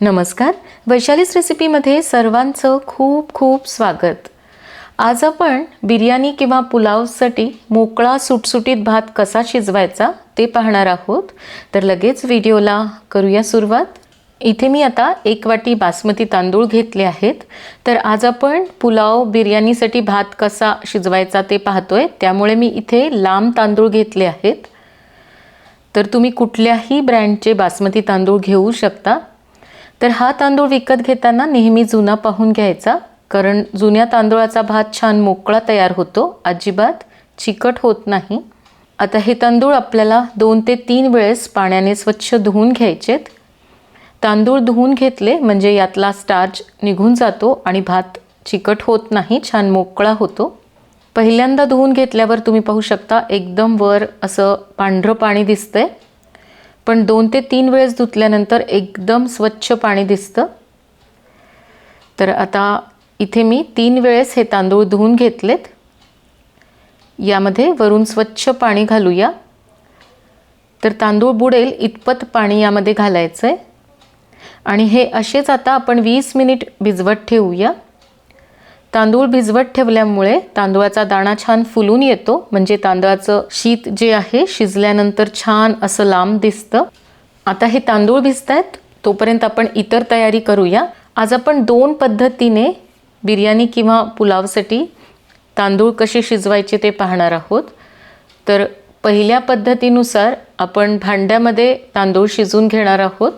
नमस्कार. वैशालीस रेसिपीमध्ये सर्वांचं खूप खूप स्वागत. आज आपण बिर्याणी किंवा पुलावसाठी मोकळा सुटसुटीत भात कसा शिजवायचा ते पाहणार आहोत. तर लगेच व्हिडिओला करूया सुरुवात. इथे मी आता एक वाटी बासमती तांदूळ घेतले आहेत. तर आज आपण पुलाव बिर्याणीसाठी भात कसा शिजवायचा ते पाहतोय. त्यामुळे मी इथे लांब तांदूळ घेतले आहेत. तर तुम्ही कुठल्याही ब्रँडचे बासमती तांदूळ घेऊ शकता. तर हा तांदूळ विकत घेताना नेहमी जुना पाहून घ्यायचा कारण जुन्या तांदूळाचा भात छान मोकळा तयार होतो अजिबात चिकट होत नाही. आता हे तांदूळ आपल्याला दोन ते तीन वेळेस पाण्याने स्वच्छ धुवून घ्यायचेत. तांदूळ धुवून घेतले म्हणजे यातला स्टार्च निघून जातो आणि भात चिकट होत नाही छान मोकळा होतो. पहिल्यांदा धुवून घेतल्यावर तुम्ही पाहू शकता एकदम वर असं पांढरं पाणी दिसतंय. पण दोन ते तीन वेळेस धुतल्यानंतर एकदम स्वच्छ पाणी दिसतं. तर आता इथे मी तीन वेळेस हे तांदूळ धुवून घेतलेत. यामध्ये वरून स्वच्छ पाणी घालूया. तर तांदूळ बुडेल इतपत पाणी यामध्ये घालायचं आहे आणि हे असेच आता आपण वीस मिनिट भिजवत ठेवूया. तांदूळ भिजवत ठेवल्यामुळे तांदूळाचा दाणा छान फुलून येतो. म्हणजे तांदळाचं शीत जे आहे शिजल्यानंतर छान असं लांब दिसतं. आता हे तांदूळ भिजत आहेत तोपर्यंत आपण इतर तयारी करूया. आज आपण दोन पद्धतीने बिर्याणी किंवा पुलावसाठी तांदूळ कसे शिजवायचे ते पाहणार आहोत. तर पहिल्या पद्धतीनुसार आपण भांड्यामध्ये तांदूळ शिजून घेणार आहोत.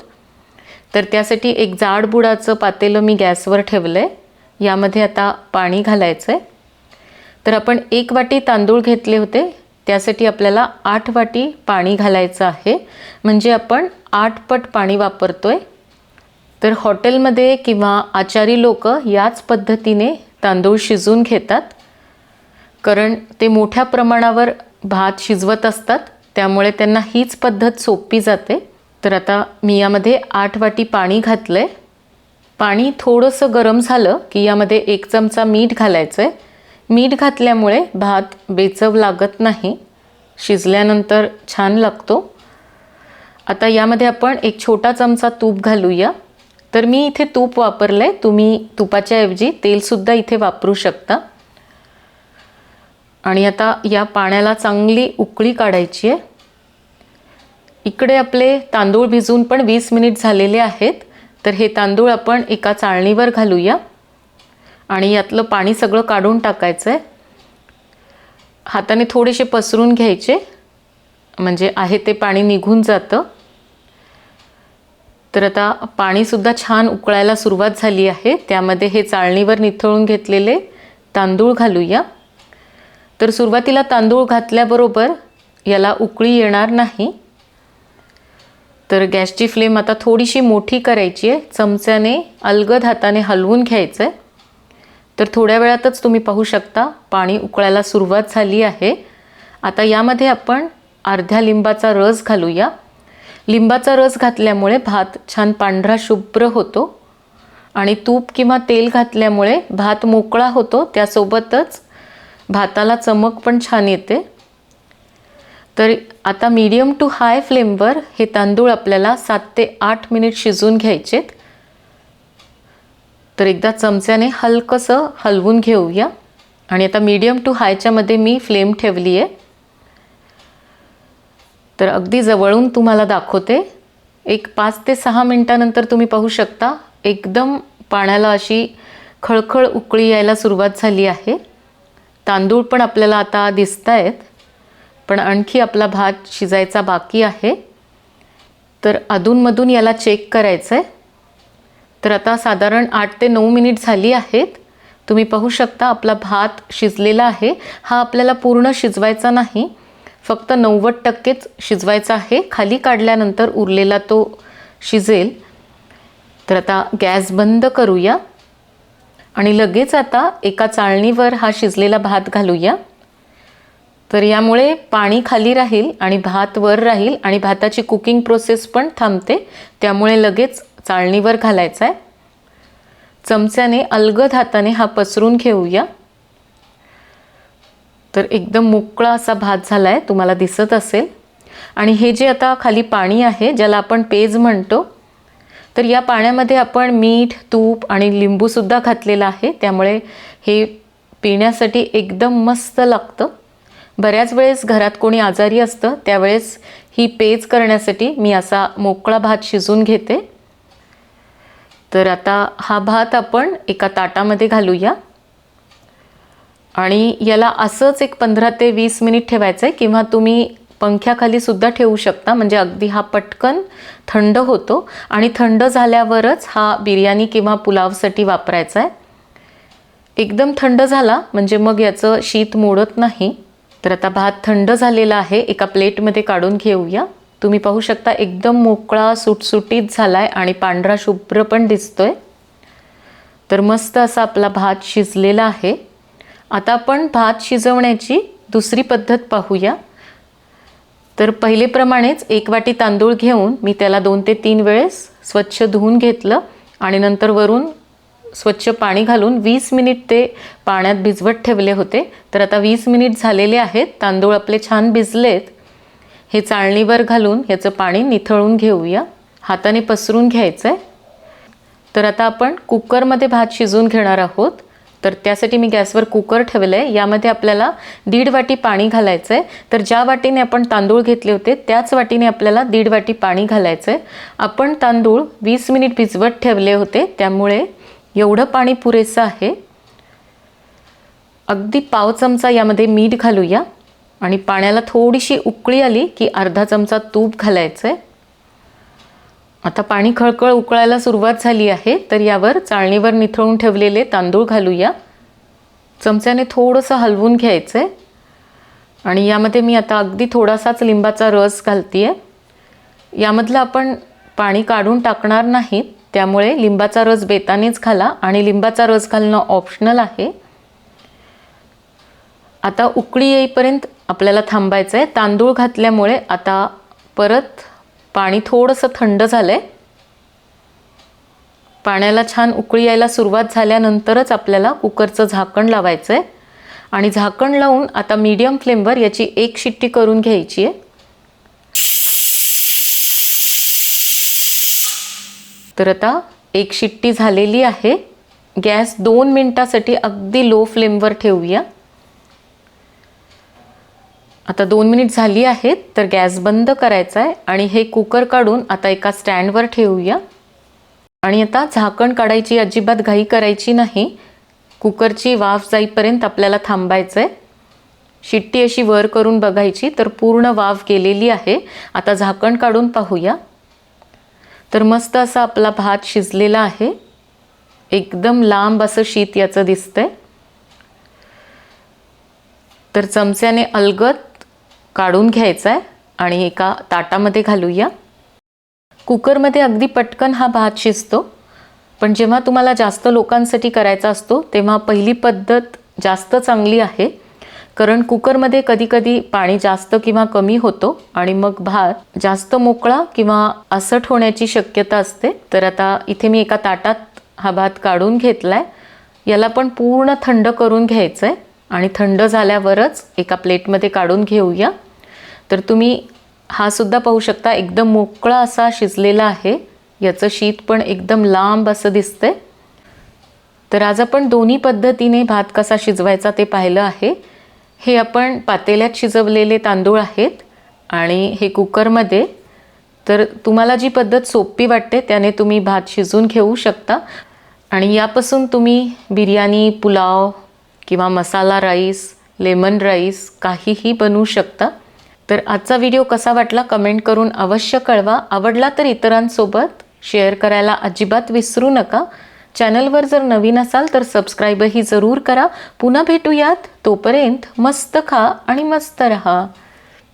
तर त्यासाठी एक जाड बुडाचं पातेलं मी गॅसवर ठेवलं आहे यामध्ये आता पाणी घालायचं आहे तर आपण एक वाटी तांदूळ घेतले होते. त्यासाठी आपल्याला आठ वाटी पाणी घालायचं आहे. म्हणजे आपण आठ पट पाणी वापरतो आहे तर हॉटेलमध्ये किंवा आचारी लोक याच पद्धतीने तांदूळ शिजवून घेतात. कारण ते मोठ्या प्रमाणावर भात शिजवत असतात. त्यामुळे त्यांना हीच पद्धत सोपी जाते. तर आता मी यामध्ये आठ वाटी पाणी घातलं आहे पाणी थोडंसं गरम झालं की यामध्ये एक चमचा मीठ घालायचं आहे मीठ घातल्यामुळे भात बेचव लागत नाही. शिजल्यानंतर छान लागतो. आता यामध्ये आपण एक छोटा चमचा तूप घालूया. तर मी इथे तूप वापरलं आहे तुम्ही तुपाच्या ऐवजी तेलसुद्धा इथे वापरू शकता. आणि आता या पाण्याला चांगली उकळी काढायची आहे. इकडे आपले तांदूळ भिजून पण वीस मिनिट झालेले आहेत. तर हे तांदूळ आपण एका चाळणीवर घालूया. आणि यातलं पाणी सगळं काढून टाकायचं आहे हाताने थोडेसे पसरून घ्यायचे. म्हणजे आहे ते पाणी निघून जातं. तर आता पाणीसुद्धा छान उकळायला सुरुवात झाली आहे. त्यामध्ये हे चाळणीवर निथळून घेतलेले तांदूळ घालूया. तर सुरुवातीला तांदूळ घातल्याबरोबर याला उकळी येणार नाही. तर गॅसची फ्लेम आता थोडीशी मोठी करायची आहे. चमच्याने अलगद हाताने हलवून घ्यायचं आहे तर थोड्या वेळातच तुम्ही पाहू शकता पाणी उकळायला सुरुवात झाली आहे. आता यामध्ये आपण अर्ध्या लिंबाचा रस घालूया. लिंबाचा रस घातल्यामुळे भात छान पांढरा शुभ्र होतो. आणि तूप किंवा तेल घातल्यामुळे भात मोकळा होतो. त्यासोबतच भाताला चमक पण छान येते. तर आता मीडियम टू हाय फ्लेमवर हे तांदूळ आपल्याला सात ते आठ मिनिट शिजवून घ्यायचेत. तर एकदा चमच्याने हलकंसं हलवून घेऊया. आणि आता मीडियम टू हायच्यामध्ये मी फ्लेम ठेवली आहे तर अगदी जवळून तुम्हाला दाखवते. एक पाच ते सहा मिनटानंतर तुम्ही पाहू शकता एकदम पाण्याला अशी खळखळ उकळी यायला सुरुवात झाली आहे. तांदूळ पण आपल्याला आता दिसत आहेत पण आणखी आपला भात शिजायचा बाकी आहे. तर अधूनमधून याला चेक करायचं आहे तर आता साधारण आठ ते नऊ मिनिट झाली आहेत. तुम्ही पाहू शकता आपला भात शिजलेला आहे. हा आपल्याला पूर्ण शिजवायचा नाही. फक्त नव्वद टक्केच शिजवायचा आहे. खाली काढल्यानंतर उरलेला तो शिजेल. तर आता गॅस बंद करूया. आणि लगेच आता एका चाळणीवर हा शिजलेला भात घालूया. तर यामुळे पाणी खाली राहील आणि भात वर राहील आणि भाताची कुकिंग प्रोसेस पण थांबते. त्यामुळे लगेच चाळणीवर घालायचा आहे चमच्याने अलगद हाताने हा पसरून घेऊया. तर एकदम मोकळा असा भात झाला आहे तुम्हाला दिसत असेल. आणि हे जे आता खाली पाणी आहे ज्याला आपण पेज म्हणतो तर या पाण्यामध्ये आपण मीठ तूप आणि लिंबूसुद्धा घातलेलं आहे. त्यामुळे हे पिण्यासाठी एकदम मस्त लागतं. बऱ्याच वेळेस घरात कोणी आजारी असतं त्यावेळेस ही पेज करण्यासाठी मी असा मोकळा भात शिजून घेते. तर आता हा भात आपण एका ताटामध्ये घालूया. आणि याला असंच एक पंधरा ते वीस मिनिट ठेवायचं आहे किंवा तुम्ही पंख्याखाली सुद्धा ठेवू शकता. म्हणजे अगदी हा पटकन थंड होतो. आणि थंड झाल्यावरच हा बिर्याणी किंवा पुलावसाठी वापरायचा आहे एकदम थंड झाला म्हणजे मग याचं शीत मोडत नाही. तर आता भात थंड झालेला आहे. एका प्लेटमध्ये काढून घेऊया. तुम्ही पाहू शकता एकदम मोकळा सुटसुटीत झाला आहे आणि पांढरा शुभ्र पण दिसतोय. तर मस्त असा आपला भात शिजलेला आहे. आता आपण भात शिजवण्याची दुसरी पद्धत पाहूया. तर पहिलेप्रमाणेच एक वाटी तांदूळ घेऊन मी त्याला दोन ते तीन वेळेस स्वच्छ धुवून घेतलं आणि नंतर वरून स्वच्छ पाणी घालून वीस मिनिट ते पाण्यात भिजवत ठेवले होते. तर आता वीस मिनिट झालेले आहेत. तांदूळ आपले छान भिजलेत. हे चाळणीवर घालून याचं पाणी निथळून घेऊया. हाताने पसरून घ्यायचं आहे तर आता आपण कुकरमध्ये भात शिजवून घेणार आहोत. तर त्यासाठी मी गॅसवर कुकर ठेवलं आहे यामध्ये आपल्याला दीड वाटी पाणी घालायचं आहे तर ज्या वाटीने आपण तांदूळ घेतले होते त्याच वाटीने आपल्याला दीड वाटी पाणी घालायचं आहे आपण तांदूळ वीस मिनिट भिजवत ठेवले होते. त्यामुळे एवढं पाणी पुरेसं आहे. अगदी पाव चमचा यामध्ये मीठ घालूया. आणि पाण्याला थोडीशी उकळी आली की अर्धा चमचा तूप घालायचं आहे आता पाणी खळखळ उकळायला सुरुवात झाली आहे तर यावर चाळणीवर निथळून ठेवलेले तांदूळ घालूया. चमच्याने थोडंसं हलवून घ्यायचं आहे आणि यामध्ये मी आता अगदी थोडासाच लिंबाचा रस घालते आहे यामधलं आपण पाणी काढून टाकणार नाहीत त्यामुळे लिंबाचा रस बेतानेच घाला आणि लिंबाचा रस घालणं ऑप्शनल आहे. आता उकळी येईपर्यंत आपल्याला थांबायचं आहे तांदूळ घातल्यामुळे आता परत पाणी थोडंसं थंड झालं आहे पाण्याला छान उकळी यायला सुरुवात झाल्यानंतरच आपल्याला कुकरचं झाकण लावायचं आहे आणि झाकण लावून आता मीडियम फ्लेमवर याची एक शिट्टी करून घ्यायची आहे तर आता एक शिट्टी झालेली आहे. गॅस दोन मिनटासाठी अगदी लो फ्लेमवर ठेवूया. आता दोन मिनिट झाली आहेत तर गॅस बंद करायचा आहे आणि हे कुकर काढून आता एका स्टँडवर ठेवूया. आणि आता झाकण काढायची अजिबात घाई करायची नाही. कुकरची वाफ जाईपर्यंत आपल्याला थांबायचं आहे शिट्टी अशी वर करून बघायची तर पूर्ण वाफ गेलेली आहे. आता झाकण काढून पाहूया. तर मस्त असा आपला भात शिजलेला आहे. एकदम लांब असं शीत याचं दिसतंय. तर चमच्याने अलगत काढून घ्यायचा आहे आणि एका ताटामध्ये घालूया. कुकरमध्ये अगदी पटकन हा भात शिजतो. पण जेव्हा तुम्हाला जास्त लोकांसाठी करायचा असतो तेव्हा पहिली पद्धत जास्त चांगली आहे. कारण कुकरमध्ये कधीकधी पाणी जास्त किंवा कमी होतो आणि मग भात जास्त मोकळा किंवा असट होण्याची शक्यता असते. तर आता इथे मी एका ताटात हा भात काढून घेतला आहे याला पण पूर्ण थंड करून घ्यायचं आहे आणि थंड झाल्यावरच एका प्लेटमध्ये काढून घेऊया. तर तुम्ही हा सुद्धा पाहू शकता एकदम मोकळा असा शिजलेला आहे. याचं शीत पण एकदम लांब असं दिसतंय. तर आज आपण दोन्ही पद्धतीने भात कसा शिजवायचा ते पाहिलं आहे. हे आपण पातेल्यात शिजवलेले तांदूळ आहेत आणि हे कुकरमध्ये. तर तुम्हाला जी पद्धत सोपी वाटते त्याने तुम्ही भात शिजवून घेऊ शकता. आणि यापासून तुम्ही बिर्याणी पुलाव किंवा मसाला राईस लेमन राईस काहीही बनवू शकता. तर आजचा व्हिडिओ कसा वाटला कमेंट करून अवश्य कळवा. आवडला तर इतरांसोबत शेअर करायला अजिबात विसरू नका. चॅनलवर जर नवीन असाल तर सबस्क्राईबही जरूर करा. पुन्हा भेटूयात. तोपर्यंत मस्त खा आणि मस्त रहा.